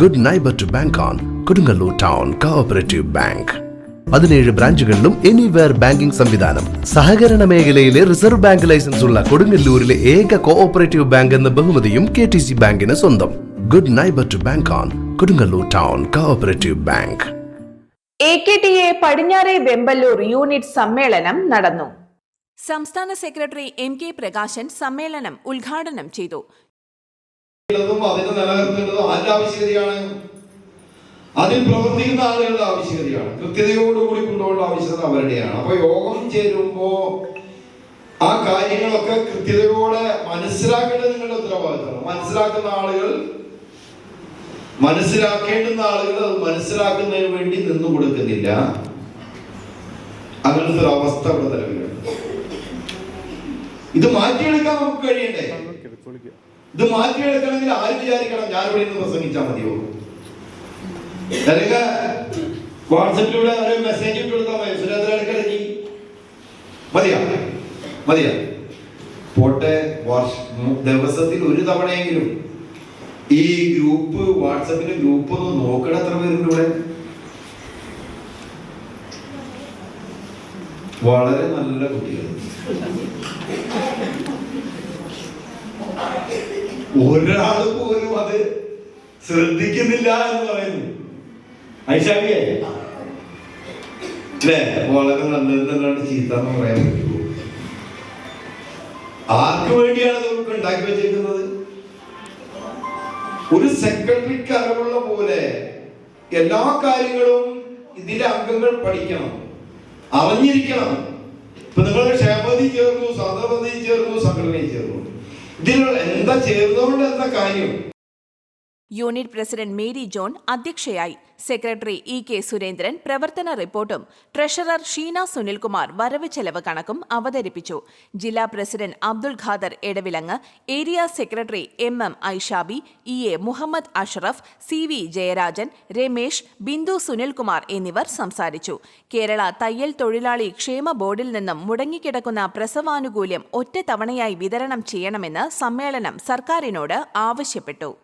Good neighbour to bank on Kodungallur town cooperative bank പതിനേഴ് ബ്രാഞ്ചുകളിലും anywhere banking സംവിധാനം. സഹകരണ മേഖലയിലെ റിസർവ് ബാങ്ക് ലൈസൻസ് ഉള്ള കൊടുങ്ങല്ലൂരിലെ ഏക കോഓപ്പറേറ്റീവ് ബാങ്ക് എന്ന ബഹുമതിയും കെ ടി സി ബാങ്കിന് സ്വന്തം. Good neighbour to bank on Kodungallur town cooperative bank A K T A Padinjare Vemballur unit സമ്മേളനം നടന്നു. സംസ്ഥാന സെക്രട്ടറി എം കെ പ്രകാശൻ സമ്മേളനം ഉദ്ഘാടനം ചെയ്തു ും. അതിനെ നിലനിർത്തേണ്ടതും ആരുടെ ആവശ്യകതയാണ്. അതിൽ പ്രവർത്തിക്കുന്ന ആളുകളുടെ ആവശ്യകതയാണ്. കൃത്യതയോടുകൂടി കൊണ്ടുപോകേണ്ട ആവശ്യകത അവരുടെയാണ്. അപ്പൊ യോഗം ചേരുമ്പോ ആ കാര്യങ്ങളൊക്കെ കൃത്യതയോടെ മനസ്സിലാക്കേണ്ടത് നിങ്ങളുടെ ഉത്തരവാദിത്തമാണ്. മനസ്സിലാക്കുന്ന ആളുകൾ മനസ്സിലാക്കേണ്ടുന്ന ആളുകൾ അത് മനസ്സിലാക്കുന്നതിന് വേണ്ടി നിന്നു കൊടുക്കുന്നില്ല. അങ്ങനത്തെ ഒരു അവസ്ഥ ഇവിടെ നിലവിലുണ്ട്. ഇത് മാറ്റിയെടുക്കാൻ നമുക്ക് കഴിയണ്ടേ? ഇത് മാറ്റിയെടുക്കണമെങ്കിൽ ആര് വിചാരിക്കണം? ഞാൻ ഇവിടെ നിന്ന് പ്രസംഗിച്ചാൽ മതിയോ? വാട്സപ്പിലൂടെ ഒരു മെസ്സേജ് ഇട്ട് കൊടുത്താൽ മതി. സുരേന്ദ്ര ഇടയ്ക്കിടയ്ക്ക് മതിയാ? മതിയാ? പോട്ടെ ദിവസത്തിൽ ഒരു തവണയെങ്കിലും ഈ ഗ്രൂപ്പ് വാട്സപ്പിന്റെ ഗ്രൂപ്പ് ഒന്ന് നോക്കണം എത്ര പേരുണ്ട് ഇവിടെ? വളരെ നല്ല കുട്ടികൾ. ഒരാൾ പോലും അത് ശ്രദ്ധിക്കുന്നില്ല എന്ന് പറയുന്നു. ഐഷാബിയെ അല്ലേ വളരെ തന്നെയാണ് ചീത്ത എന്ന് പറയാൻ പറ്റുമോ ആർക്ക് വേണ്ടിയാണ് നമുക്ക് ഉണ്ടാക്കി വെച്ചിരിക്കുന്നത് ഒരു സെക്രട്ടറിക്ക് അറിവുള്ള പോലെ എല്ലാ കാര്യങ്ങളും ഇതിലെ അംഗങ്ങൾ പഠിക്കണം അറിഞ്ഞിരിക്കണം. ഇപ്പൊ നിങ്ങൾ ക്ഷേമതി ചേർന്നു സാന്ദ്രപതി ചേർന്നു സംഘടനയിൽ ചേർന്നു. ഇതിൽ എന്താ ചേർന്നുകൊണ്ട് എന്താ കാര്യം? യൂണിറ്റ് പ്രസിഡന്റ് മേരി ജോൺ അധ്യക്ഷയായി. സെക്രട്ടറി ഇ കെ സുരേന്ദ്രൻ പ്രവർത്തന റിപ്പോർട്ടും. ട്രഷറർ ഷീന സുനിൽകുമാർ വരവ് ചെലവ് കണക്കും അവതരിപ്പിച്ചു. ജില്ലാ president Abdul Khader Edavilangu area secretary M M Aishabi E A Muhammad Ashraf C V Jayarajan Ramesh Bindu Sunilkumar എന്നിവർ സംസാരിച്ചു. കേരള തയ്യൽ തൊഴിലാളി ക്ഷേമ ബോർഡിൽ നിന്നും മുടങ്ങിക്കിടക്കുന്ന പ്രസവാനുകൂല്യം ഒറ്റത്തവണയായി വിതരണം ചെയ്യണമെന്ന് സമ്മേളനം സർക്കാരിനോട് ആവശ്യപ്പെട്ടു.